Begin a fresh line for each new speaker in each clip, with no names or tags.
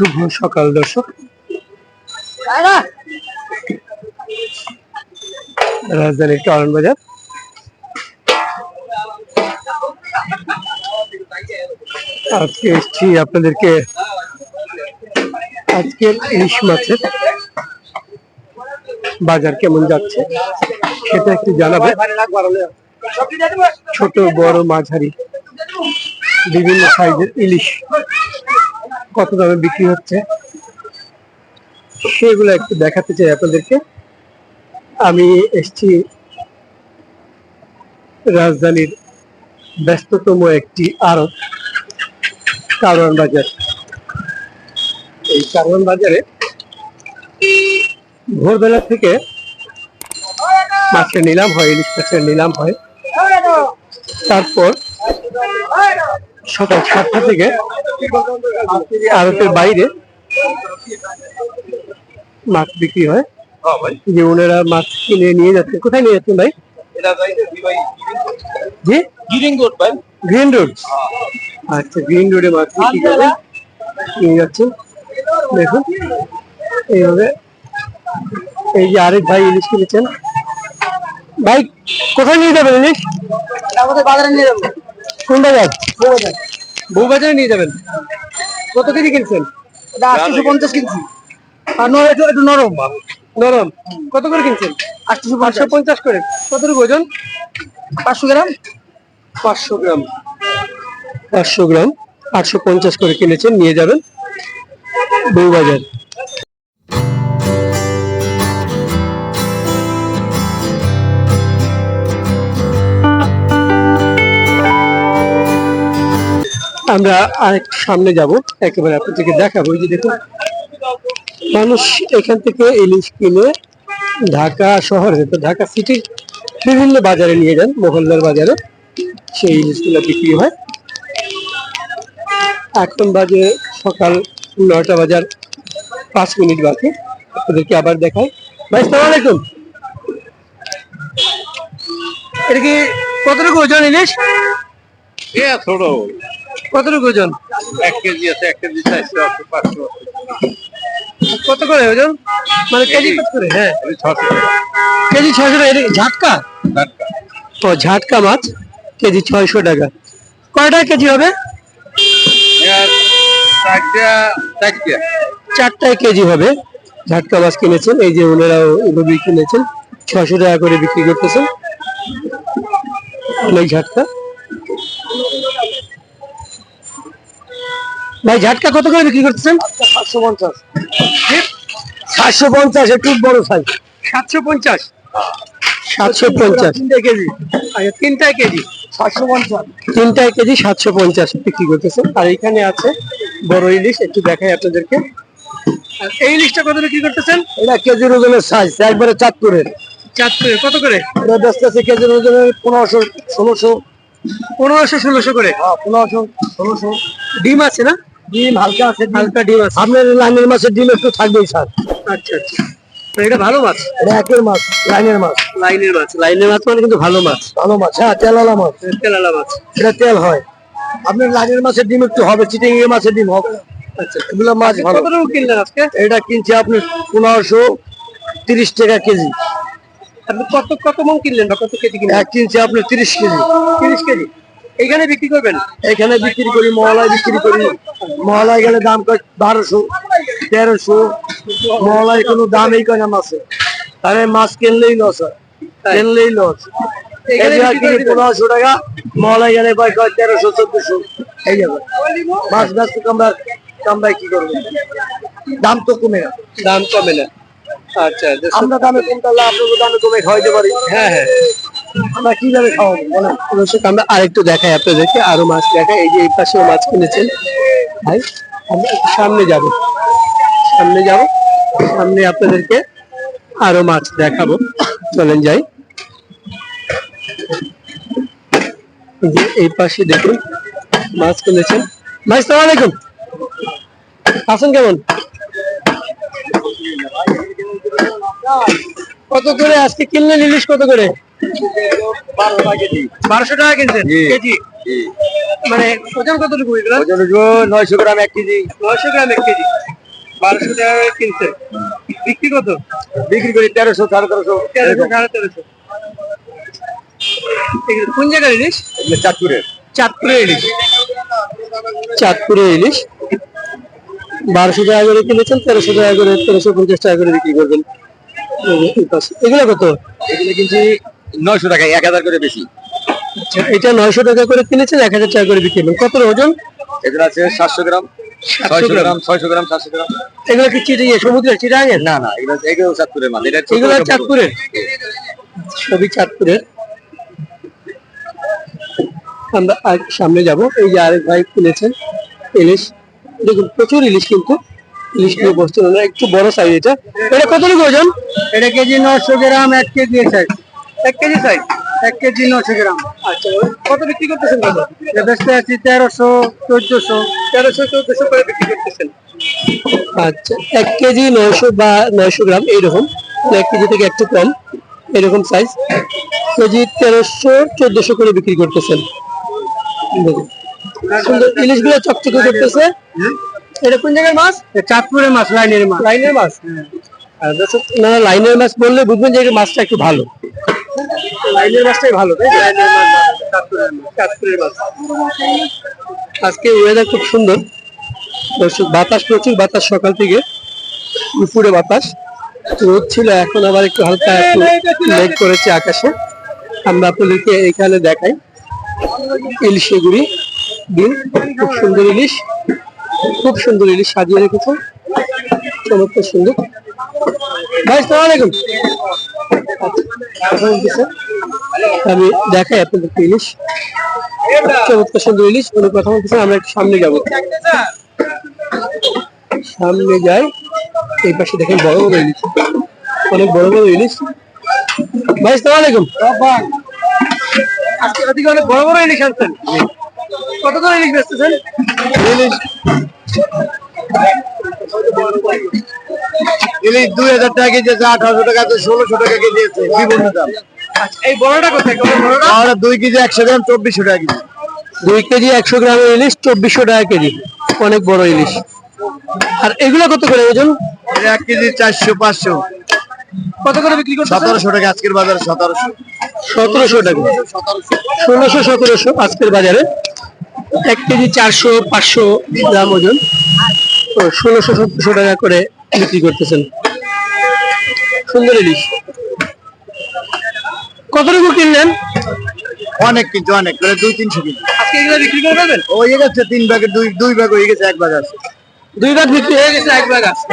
শুভ সকাল, দর্শক। রাজধানীর কারণ বাজার। আজকে এসছি আপনাদেরকে আজকের ইলিশ মাছের বাজার কেমন যাচ্ছে সেটা একটু জানাব। ছোট, বড়, মাঝারি, বিভিন্ন সাইজের ইলিশ কত দামে বিক্রি হচ্ছে? সেগুলো একটু দেখাতে চাই আপনাদেরকে। আমি এসছি রাজধানীর ব্যস্ততম একটি আড়ত কারওয়ান বাজার। এই কারওয়ান বাজারে ভোরবেলা থেকে মাছের নিলাম হয়, ইলিশ মাছের নিলাম হয়। তারপর সকাল সাতটা থেকে আড়তের বাইরে মাছ বিক্রি হয়। যে ওনারা মাছ কিনে নিয়ে যাচ্ছে। কোথায় নিয়ে যাচ্ছেন ভাই? জি? Green road. আচ্ছা গ্রিন রোডে মাছ বিক্রি করে নিয়ে যাচ্ছেন। দেখুন এইভাবে এই যে আরেক ভাই ইলিশ কিনেছেন। ভাই কোথায় নিয়ে যাবেন ইলিশ?
আমাদের বাজারে নিয়ে যাব।
কোন বাজার? বউবাজারে নিয়ে যাবেন? কত কেজি কিনছেন?
এটা আটশো পঞ্চাশ কিনছি আর নয় একটু একটু নরম।
নরম। কত করে কিনছেন?
আটশো
পাঁচশো পঞ্চাশ করে। কতটুকু ওজন?
পাঁচশো গ্রাম?
পাঁচশো গ্রাম। পাঁচশো গ্রাম। আটশো পঞ্চাশ করে কিনেছেন নিয়ে যাবেন বউবাজার আমরা আরেকটু সামনে যাব, একেবারে আপনাদেরকে দেখাবো। যে দেখুন, মানুষ এখান থেকে ইলিশ কিনে ঢাকা শহরে ঢাকা সিটির বিভিন্ন বাজারে নিয়ে যান মোহল্লার বাজারে। সেই ইলিশগুলো বিক্রি হয়। এখন বাজে সকাল নয়টা বাজার পাঁচ মিনিট বাকি। আপনাদেরকে আবার দেখাই। ভাই সালাম আলাইকুম। এটা কি কতটুকু ওজন ইলিশ
ছোট।
কতটুকু ওজন?
এক কেজি আছে এক কেজি চারশো আছে পাঁচশো।
কত করে ওজন? মানে কেজি কত করে? হ্যাঁ। কেজি ছয়শো টাকা। এটা ঝাটকা। ও ঝাটকা মাছ কেজি ছয়শো টাকা। কয় টাকা কেজি হবে? চারটায় কেজি হবে। ঝাটকা মাছ কিনেছেন এই যে ওনারাও এভাবেই কিনেছেন ছশো টাকা করে বিক্রি করতেছেন। অনেক ঝাটকা। ভাই ঝাটকা কত করে বিক্রি করতেছেন?
সাতশো পঞ্চাশ।
সাতশো পঞ্চাশ একটু বড় সাইজ সাতশো পঞ্চাশ। সাতশো পঞ্চাশ।
তিনটে কেজি।
আচ্ছা তিনটায় কেজি।
সাতশো পঞ্চাশ।
তিনটায় কেজি সাতশো পঞ্চাশ বিক্রি করতেছে আর এখানে আছে বড় ইলিশ একটু দেখাই আপনাদেরকে। এই ইলিশটা কত বিক্রি করতেছেন?
এটা কেজির ওজনের সাইজ একবারে চাঁদপুরের।
চাঁদপুরে কত করে?
এটা ব্যস্ত আছে কেজির ওজনের পনেরোশো ষোলোশো।
পনেরোশো ষোলোশো করে।
হ্যাঁ পনেরোশো ষোলোশো।
ডিম আছে না?
ডিম হালকা আছে
হালকা ডিম আছে।
আপনার লাইনের মাছের ডিম একটু থাকবেই স্যার।
আচ্ছা আচ্ছা। এটা ভালো মাছ?
এটা একের মাছ লাইনের মাছ।
লাইনের মাছ। লাইনের মাছ মানে কিন্তু ভালো মাছ।
ভালো মাছ হ্যাঁ তেলালা মাছ।
তেলালা মাছ।
এটা তেল হয়। আপনার লাইনের মাছের ডিম একটু হবে চিটিং এর মাছের ডিম হবে।
আচ্ছা
এগুলো মাছ ভালো।
কতটুকু কিনলেন আজকে?
এটা কিনছি আপনি পনেরোশো তিরিশ টাকা কেজি।
আপনি কত কত মন কিনলেন বা কত কেজি কিনলেন?
কিনছি আপনি তিরিশ কেজি।
তিরিশ কেজি? এখানে বিক্রি করবেন?
এখানে বিক্রি করি মহলায় বিক্রি করি। মহলায় গেলে দাম কয়? বারোশো তেরোশো। মহলায় কোনো দামই কয় না মাছে। তাহলে মাছ কিনলেই লস হয়। কিনলেই লস? পনেরোশো টাকা মহলায় গেলে কয়? কয় তেরোশো চোদ্দশো। এই যাবে মাছ কামড়া কামড়ায় কি করব? দাম তো কমে না।
দাম কমে না। আচ্ছা
আমরা দামে কমতে হলে আপনাকে দামে কমে খাওয়াইতে পারি।
হ্যাঁ হ্যাঁ।
আমরা কীভাবে খাওয়াবো? বলেন।
আমরা আরেকটু দেখাই আপনাদেরকে। আরও মাছ দেখাই। এই যে এই পাশেও মাছ কিনেছেন। ভাই, আমরা সামনে যাব। সামনে যাব। সামনে আপনাদেরকে আরও মাছ দেখাবো। চলেন যাই। এই পাশে দেখুন, মাছ কিনেছেন। ভাই সালাম আলাইকুম। আছেন কেমন? কত করে আজকে কিনলেন ইলিশ? কত করে?
বারো টাকা কেজি
বারোশো টাকা কিনছেন? কেজি? মানে ওজন কতটুকু
ওজন নয়শো গ্রাম এক কেজি।
নয়শো গ্রাম এক কেজি। বারোশো টাকা করে কিনছেন। বিক্রি কত?
বিক্রি করি তেরোশো সাড়ে তেরোশো।
তেরোশো সাড়ে তেরোশো। কোন জায়গার ইলিশ?
চাঁদপুরের।
চাঁদপুরে ইলিশ। চাঁদপুরে ইলিশ। বারোশো টাকা করে কিনেছেন তেরোশো টাকা করে তেরোশো পঞ্চাশ টাকা করে বিক্রি করবেন। এগুলো কত?
এগুলো কিনছি নয়শো টাকা এক হাজার করে বেশি।
আচ্ছা, এটা নয়শো টাকা করে কিনেছেন এক হাজার টাকা করে বিক্রি করবেন কত ওজন?
এগুলো আছে সাতশো গ্রাম। ছয়শো গ্রাম। ছয়শো গ্রাম সাতশো গ্রাম।
এগুলো কি চিটিয়ে সমুদ্রের চিটাঙের
না না এগুলো এগুলো চাঁদপুরের মাল। এটা
এগুলো চাঁদপুরের? সবই চাঁদপুরের। আমরা আর সামনে যাব। এই যে আরেক ভাই কিনেছেন ইলিশ। দেখুন প্রচুর ইলিশ কিন্তু। ইলিশ নিয়ে ওনারা একটু বড় সাইজ এটা। এটা কতটুকু ওজন? এটা কেজি নশো গ্রাম এক কেজি সাইজ। এক কেজি সাইজ এক কেজি নশো গ্রাম। আচ্ছা কত বিক্রি করতেছেন কত বেচতে আছি তেরোশো চোদ্দশো। তেরোশো চোদ্দশো করে বিক্রি করতেছেন। আচ্ছা এক কেজি নয়শো বা নয়শো গ্রাম এইরকম। এক কেজি থেকে একটু কম এরকম সাইজ কেজি তেরোশো চোদ্দশো করে বিক্রি করতেছেন। সুন্দর ইলিশগুলো চকচকে করতেছে। এটা কোন জায়গার মাছ? চাঁদপুরের মাছ লাইনের মাছ। লাইনের মাছ? আর না লাইনের মাছ বললে বুঝবেন যে মাছটা একটু ভালো। লাইনের মাছটাই ভালো তাই? চাঁদপুরের মাছ, চাঁদপুরের মাছ আজকে ওয়েদার খুব সুন্দর। বাতাস প্রচুর বাতাস সকাল থেকে। দুপুরে বাতাস। রোদ ছিল এখন আবার একটু হালকা একটু মেঘ করেছে আকাশে। আমরা আপনাদেরকে এখানে দেখাই। ইলিশে গুড়ি ডিম খুব সুন্দর ইলিশ। খুব সুন্দর ইলিশ সাজিয়ে রেখেছে। চমৎকার সুন্দর। ভাই সালাম আলাইকুম। আমি দেখাই আপনাদেরকে ইলিশ। চমৎকার সুন্দর ইলিশ। উনি কথা বলতেছে আমরা একটু সামনে যাব। সামনে যাই। এই পাশে দেখেন বড় বড় ইলিশ। অনেক বড় বড় ইলিশ। ভাই সালাম আলাইকুম। আজকে ওদিকে অনেক বড় বড় ইলিশ আনছেন। কত করে ইলিশ বেচতেছেন? ইলিশ।
ইলিশ দুই হাজার টাকা কেজি আছে আঠারোশো টাকা আছে ষোলোশো টাকা কেজি আছে বিভিন্ন দাম
আচ্ছা, এই বড়টা কোথায়? বড়টা?
দুই কেজি একশো গ্রাম চব্বিশশো টাকা কেজি।
দুই কেজি একশো গ্রামের ইলিশ চব্বিশশো টাকা কেজি। অনেক বড় ইলিশ। আর এগুলো কত করে ওজন?
এক কেজি চারশো পাঁচশো।
কত করে বিক্রি
সতেরোশো টাকা আজকের বাজারে সতেরোশো।
সতেরোশো টাকা। ষোলোশো সতেরোশো আজকের বাজারে। এক কেজি চারশো পাঁচশো গ্রাম ওজন। ষোলোশো সতেরোশো টাকা করে বিক্রি করতেছেন। সুন্দর ইলিশ। কতটুকু কিনলেন?
অনেক কিন্তু অনেক প্রায় দুই তিনশো কেজি
আজকে এগুলো বিক্রি করে দেবেন?
হয়ে গেছে তিন ভাগের দুই দুই ভাগ হয়ে গেছে এক ভাগ আছে।
দুই ভাগ বিক্রি হয়ে গেছে এক ভাগ আছে।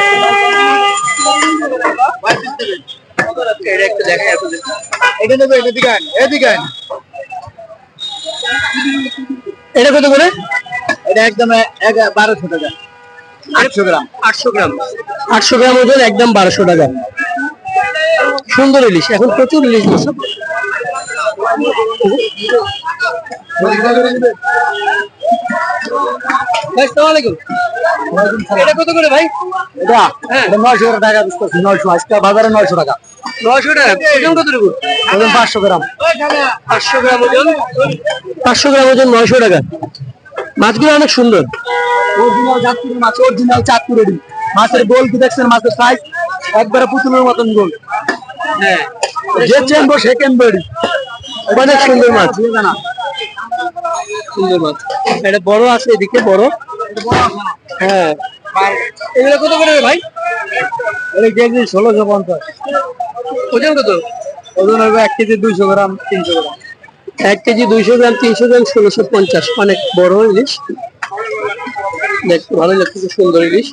এটা
এটা নেবে এদিকে আন এদিকে আন।
এটা কত করে?
এটা একদম এক বারোশো টাকা। আটশো গ্রাম।
আটশো গ্রাম। আটশো গ্রাম ওজন একদম বারোশো টাকা। সুন্দর ইলিশ। এখন প্রচুর ইলিশ বসে ভাই সালাম আলাইকুম। এটা কত করে ভাই?
এটা
হ্যাঁ।
নয়শো টাকা নয়শো। আজকে বাজারে নয়শো টাকা।
নয়শো টাকা। ওজন কতটুকু
ওজন পাঁচশো গ্রাম।
পাঁচশো গ্রাম ওজন। পাঁচশো গ্রাম ওজন নয়শো টাকা। মাছগুলো অনেক সুন্দর।
অরিজিনাল চাঁদপুরের মাছ অরিজিনাল চাঁদপুরের মাছের গোল কি দেখছেন? মাছের সাইজ একবারে পুতুলের মতন গোল।
হ্যাঁ।
যে চেনবো সে কেনবেড়ি
অনেক সুন্দর মাছ। সুন্দর মাছ। এটা বড় আছে এদিকে বড়। হ্যাঁ। এগুলো কত করে ভাই?
এটা কেজি ষোলোশো পঞ্চাশ।
ওজন কত?
ওজন হবে এক কেজি দুইশো গ্রাম তিনশো গ্রাম।
এক কেজি দুইশো গ্রাম তিনশো গ্রাম ষোলোশো পঞ্চাশ। অনেক বড় ইলিশ। দেখতে ভালো লাগছে খুব সুন্দর ইলিশ।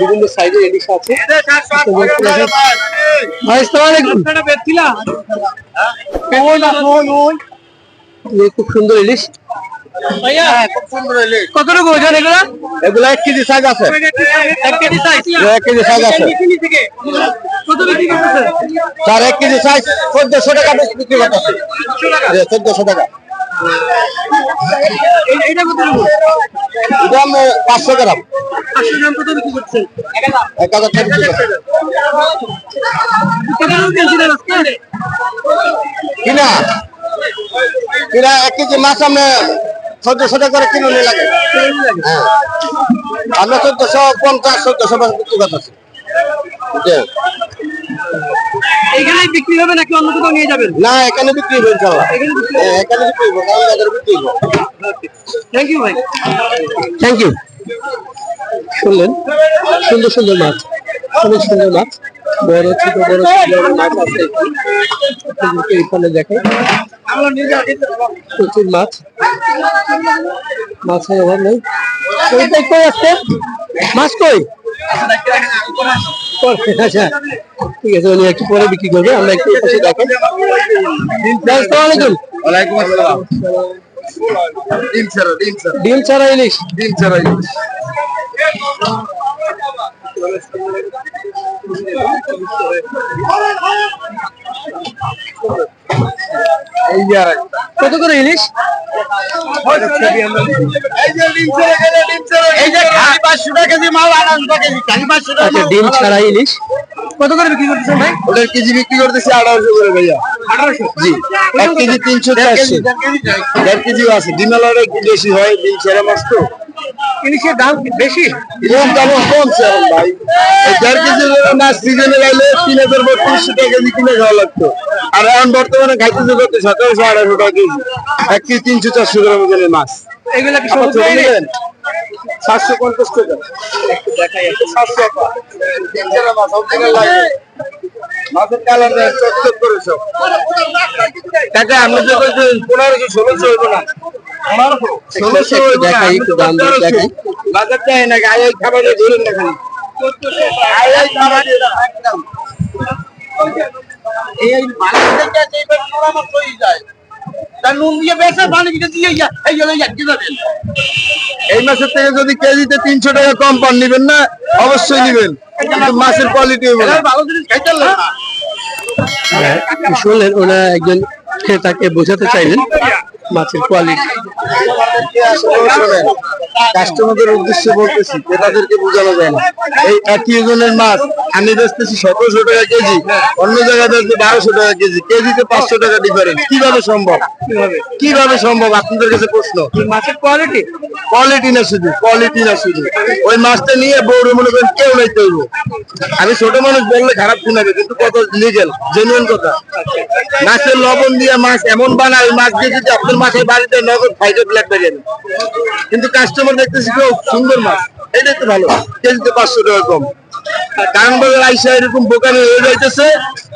বিভিন্ন সাইজের ইলিশ আছে। আসসালামু খুব সুন্দর ইলিশ। কতটুকু ওজন এগুলা?
এগুলো এক কেজি সাইজ আছে।
এক কেজি সাইজ
এক কেজি সাইজ আছে।
কত বিক্রি করতেছে
তার এক কেজি সাইজ চোদ্দশো টাকা বিক্রি করতেছে। চোদ্দশো টাকা?
এইটা কতটুকু
এটা আমি পাঁচশো গ্রাম।
পাঁচশো গ্রাম কত বিক্রি করছেন?
এক হাজার টাকা বিক্রি করতেছে।
কতটুকু কিনছিলেন আজকে?
কিনা? কিনা এক কেজি মাছ আমরা
চোদ্দশো টাকা করে কিলো নিয়ে লাগে। হ্যাঁ। আমরা চোদ্দশো পঞ্চাশ চোদ্দশো বিক্রি করতেছি?
এইখানেই বিক্রি হবে নাকি অন্য কোথাও নিয়ে যাবেন?
না এখানে বিক্রি হবে হ্যাঁ, এখানে বিক্রি হবে কারণ বাজারে বিক্রি হবে।
থ্যাংক ইউ ভাই। থ্যাংক ইউ শুনলেন? সুন্দর সুন্দর মাছ। অনেক সুন্দর মাছ। বড় ছোট বড় মাছ আছে। এখানে দেখে প্রচুর মাছ। মাছের অভাব নেই। কই আসছে মাছ কই? আচ্ছা। ঠিক আছে উনি একটু পরে বিক্রি করবে আমরা একটু দেখেন। আলাইকুম।
ওয়ালাইকুম আসসালাম। ডিম ছাড়া ডিম ছাড়া।
ডিম ছাড়া ইলিশ?
ডিম ছাড়া ইলিশ। এই যে আর একটা।
কত করে ইলিশ? ডিম ছাড়া ইলিশ? কত করে বিক্রি করতেছেন ভাই?
ওটার কেজি বিক্রি করতেছি আঠারোশো করে ভাইয়া।
আঠারোশো?
জি এক কেজি তিনশো চারশো। দেড় কেজিও আছে। ডিম বেশি হয় ডিম মাছ তো।
ইলিশের দাম বেশি।
ইলিশের দাম কমছে এখন ভাই। দেড় কেজি মাছ সিজনে লাইলে তিন হাজার বত্রিশশো টাকা কেজি কিনে খাওয়া লাগতো। আর এখন বর্তমানে খাইতেছে কত? সতেরোশো আড়াইশো টাকা কেজি। এক কেজি তিনশো চারশো গ্রাম ওজনের মাছ।
এগুলো কি
সাতশো পঞ্চাশ টাকা। সাতশো টাকা। মাছের কালার চকচক করে সব। কাকা আপনি যে বলছেন পনেরোশো ষোলোশো হইব না? ষোলোশো
দেখাই, একটু দাম দেখাই।
বাজার চাই না খাবারে ধরেন না খালি। আই আই খাবারে একদম। এই এই থেকে যে নোরা মাছ হয়ে যায়। তার নুন দিয়ে বেসে পানি দিয়ে দিয়ে এই জন্য যাচ্ছে যাবেন এই মাছের থেকে যদি কেজিতে তিনশো টাকা কম পান নিবেন না অবশ্যই নিবেন। কিন্তু মাছের কোয়ালিটি ভালো জিনিস খাইতে
হ্যাঁ, শুনলেন? ওনারা একজন ক্রেতাকে বোঝাতে চাইলেন। মাছের কোয়ালিটি
কাস্টমারদের উদ্দেশ্যে বলতেছি ক্রেতাদেরকে বোঝানো যায় না। এই একই ওজনের মাছ আমি বেচতেছি সতেরোশো টাকা কেজি অন্য জায়গায় বারোশো টাকা কেজি কেজিতে পাঁচশো টাকা ডিফারেন্স কীভাবে সম্ভব? কীভাবে সম্ভব? আপনাদের কাছে প্রশ্ন।
মাছের কোয়ালিটি
কোয়ালিটি না শুধু কোয়ালিটি না শুধু। ওই মাছটা নিয়ে বউরে মনে করেন কেউ নাই তৈব আমি ছোট মানুষ বললে খারাপ শোনাবে কিন্তু কত লিগেল জেনুইন কথা। মাছের লবণ দিয়ে মাছ এমন বানায় মাছ দিয়ে যদি আপনার মাছের বাড়িতে নগদ ফাইটার ব্ল্যাক বেরিয়ে কিন্তু কাস্টমার দেখতেছি খুব সুন্দর মাছ। এটা তো ভালো। কেজিতে পাঁচশো টাকা কম। কারণ বাজার আইসা এরকম বোকামি হয়ে যাইতেছে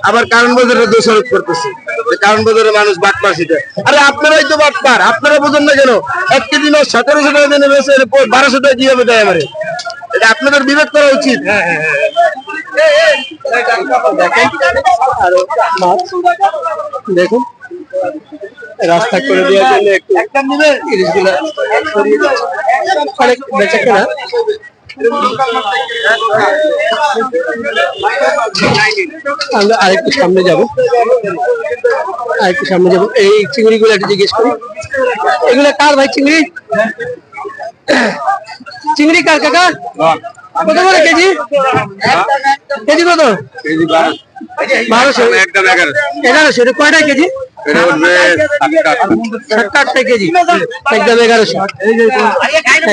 আবার কারণ বাজারে দোষারোপ করতেছে। যে কারণ বাজারে মানুষ বাটপার সেটা আরে আপনারাই তো বাটপার আপনারা বোঝেন না কেন? এক কেজি মাছ সতেরোশো টাকা দিনে বেছে বারোশো টাকা কীভাবে দেয় আমারে এটা আপনাদের বিবেক করা উচিত।
দেখেন আরও মাছ দেখুন। রাস্তা করে দেওয়ার জন্য একটু দিচ্ছে। বেচা কেনা আমরা আরেকটু সামনে যাব। আরেকটু সামনে যাব। এই চিংড়িগুলো একটু জিজ্ঞেস করি। এগুলো কার ভাই চিংড়ি? চিংড়ি কার কাকা? কত করে কেজি? কেজি কত?
কেজি
বারোশো
একদম এগারো
এগারোশো। এটা কয়টা কেজি? কেজি। একদম এগারোশো।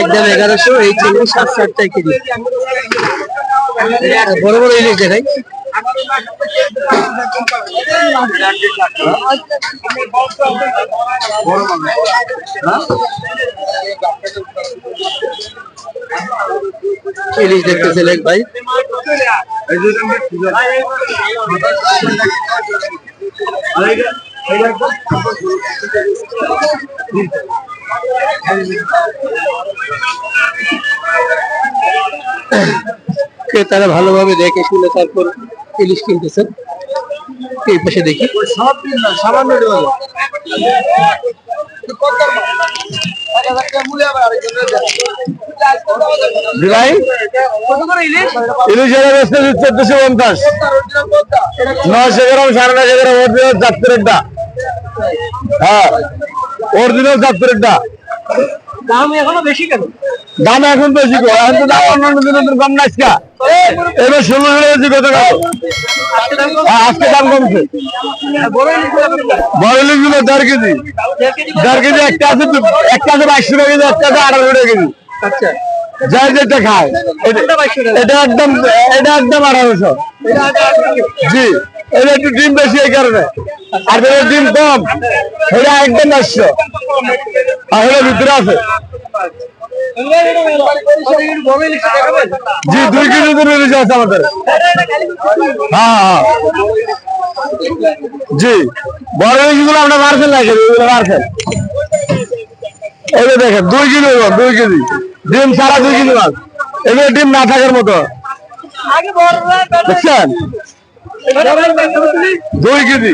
একদম এগারোশো এই চিংড়ি সাতশো আটটা কেজি। বড় বড় ইলিশ দেখাই। ইলিশ দেখতেছেন এক ভাই ক্রেতারা ভালোভাবে দেখে শুনে তারপর ইলিশ কিনতেছেন। এই পাশে দেখি।
সব সামান্য
ইলিশ
চোদ্দশো পঞ্চাশ। নয়শো গ্রাম সাড়ে নয়শো গ্রাম অরিজিনাল চাপ্তরেরটা হ্যাঁ অরিজিনাল
দাম এখনও বেশি কেন?
দাম এখন বেশি করে এখন তো দাম অন্যান্য দিনের তো কম না আজকে। এবার ষোলো ষোলো বেশি
আজকে দাম
কমছে।
বড়
ইলিশগুলো দেড় কেজি।
দেড় কেজি
একটা আছে একটা আছে বাইশশো টাকা কেজি, একটা আছে আঠারো টাকা কেজি।
আচ্ছা
যেটা খায়। এটা-
কোনটা 2200 টাকা?
এটা একদম এটা একদম আঠারোশো।
এটা টাকা।
জি এটা একটু ডিম বেশি এই কারণে। আর যেটা ডিম কম এটা একদম একশো। আর ভিতরে আছে। জি, দুই কেজি দূরে ইলিশ আছে আমাদের। হ্যাঁ হ্যাঁ। জি, বড় ইলিশগুলো আমরা পার্সেল লাগে এগুলো পার্সেল এই যে দেখেন, দুই কেজি দুই কেজি। ডিম সারা দুই কেজি মাছ এগুলো ডিম না থাকার মতো। দেখছেন। দুই কেজি।